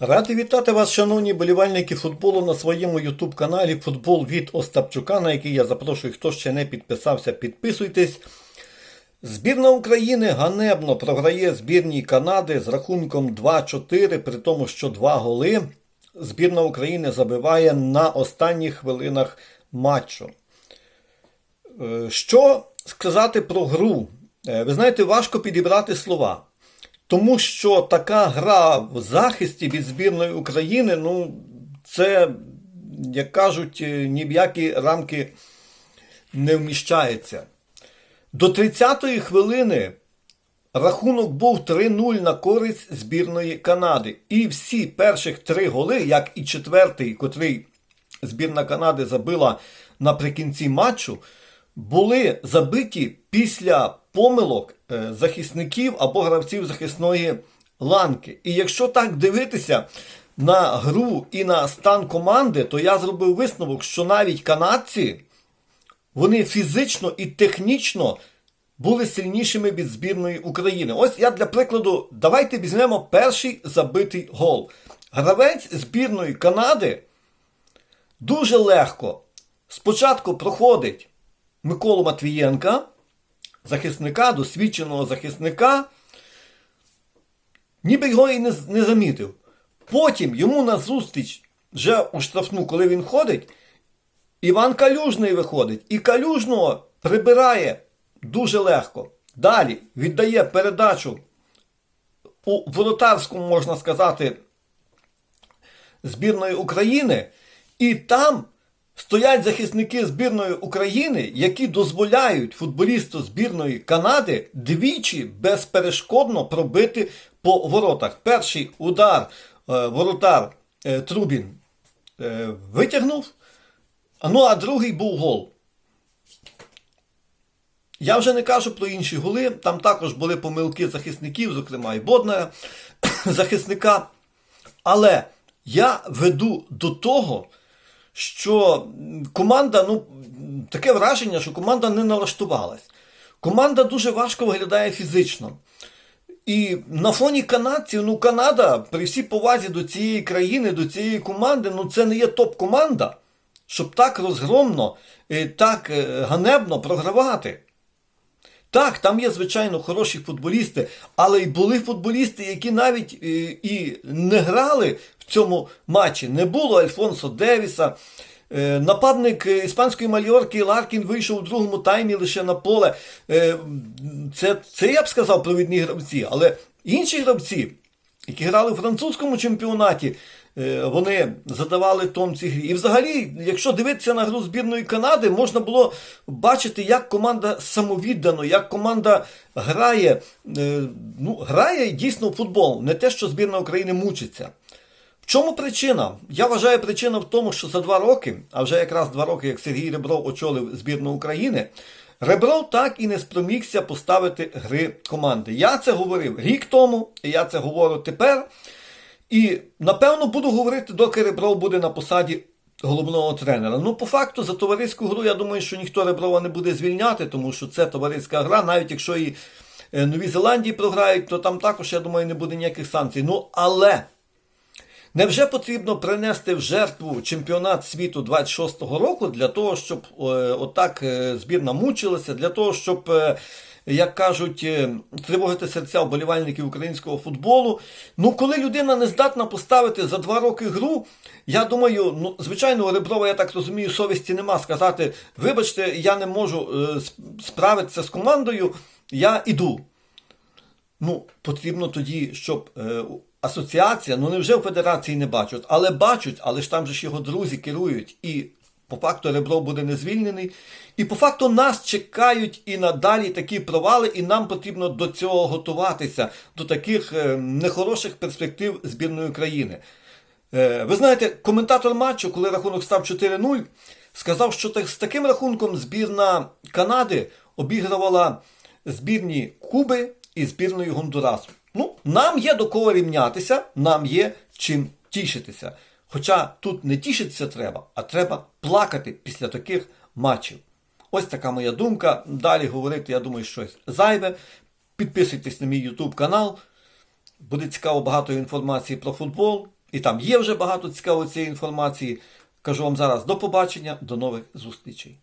Радий вітати вас, шановні болівальники футболу, на своєму YouTube каналі Футбол від Остапчука, на який я запрошую, хто ще не підписався, підписуйтесь. Збірна України ганебно програє збірній Канади з рахунком 2-4, при тому, що два голи збірна України забиває на останніх хвилинах матчу. Е, Що сказати про гру? Е, Ви знаєте, важко підібрати слова. Тому що така гра в захисті від збірної України, ну, це, як кажуть, е, ні в які рамки не вміщається. До 30-ї хвилини рахунок був 3-0 на користь збірної Канади. І всі перших три голи, як і четвертий, котрий збірна Канади забила наприкінці матчу, були забиті після помилок е, захисників або гравців захисної ланки. І якщо так дивитися на гру і на стан команди, то я зробив висновок, що навіть канадці вони фізично і технічно були сильнішими від збірної України. Ось я для прикладу, давайте візьмемо перший забитий гол. Гравець збірної Канади дуже легко спочатку проходить Миколу Матвієнка, захисника, досвідченого захисника, ніби його і не, не замітив. Потім йому назустріч вже у штрафну, коли він ходить, Іван Калюжний виходить. І Калюжного прибирає дуже легко. Далі віддає передачу у воротарському, можна сказати, збірної України. І там стоять захисники збірної України, які дозволяють футболісту збірної Канади двічі безперешкодно пробити по воротах. Перший удар е, воротар е, Трубін е, витягнув, ну а другий був гол. Я вже не кажу про інші голи. Там також були помилки захисників, зокрема і Боднара, захисника. Але я веду до того, що команда, ну, таке враження, що команда не налаштувалась. Команда дуже важко виглядає фізично. І на фоні канадців, ну, Канада, при всій повазі до цієї країни, до цієї команди, ну це не є топ-команда, щоб так розгромно, е, так е, ганебно програвати. Так, там є, звичайно, хороші футболісти, але й були футболісти, які навіть е, і не грали в цьому матчі. Не було Альфонсо Девіса. Е, Нападник е, іспанської мальорки Ларкін вийшов у другому таймі лише на поле. Це, це я б сказав провідні гравці, але інші гравці, які грали у французькому чемпіонаті, вони задавали тон цій грі. І взагалі, якщо дивитися на гру збірної Канади, можна було бачити, як команда самовіддано, як команда грає, е, ну, грає дійсно футбол, не те, що збірна України мучиться. В чому причина? Я вважаю, причина в тому, що за два роки, а вже якраз два роки, як Сергій Ребров очолив збірну України, Ребров так і не спромігся поставити гри команди. Я це говорив рік тому, і я це говорю тепер. І напевно буду говорити, доки Ребров буде на посаді головного тренера. Ну, по факту, за товариську гру, я думаю, що ніхто Реброва не буде звільняти, тому що це товариська гра, навіть якщо і е, Новій Зеландії програють, то там також, я думаю, не буде ніяких санкцій. Ну, але. Невже потрібно принести в жертву чемпіонат світу 26-го року для того, щоб е, отак е, збірна мучилася, для того, щоб, е, як кажуть, е, тривогити серця вболівальників українського футболу? Ну, коли людина не здатна поставити за два роки гру, я думаю, ну, звичайно, у Реброва, я так розумію, совісті нема сказати, вибачте, я не можу е, справитися з командою, я іду. Ну, потрібно тоді, щоб е, асоціація, ну невже в федерації не бачать, але бачать, але ж там же ж його друзі керують. І по факту Ребров буде не звільнений. І по факту нас чекають і надалі такі провали, і нам потрібно до цього готуватися, до таких е, нехороших перспектив збірної країни. Е, ви знаєте, коментатор матчу, коли рахунок став 4-0, сказав, що з таким рахунком збірна Канади обігрувала збірні Куби і збірної Гондурасу. Ну, нам є до кого рівнятися, нам є чим тішитися. Хоча тут не тішитися треба, а треба плакати після таких матчів. Ось така моя думка. Далі говорити, я думаю, щось зайве. Підписуйтесь на мій YouTube канал. Буде цікаво багато інформації про футбол. І там є вже багато цікавої цієї інформації. Кажу вам зараз до побачення, до нових зустрічей.